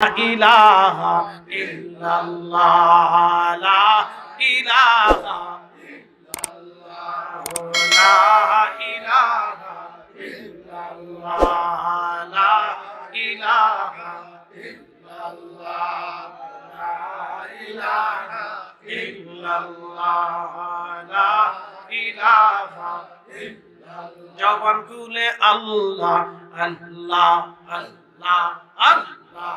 ইলাহা ইল্লাল্লাহ লা ইলাহা জবান কুলে আল্লাহ আল্লাহ আল্লাহ আল্লাহ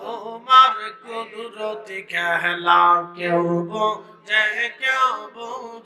তোমার কুদরতি খেলা কেউ বোঝে কেউ বোঝে।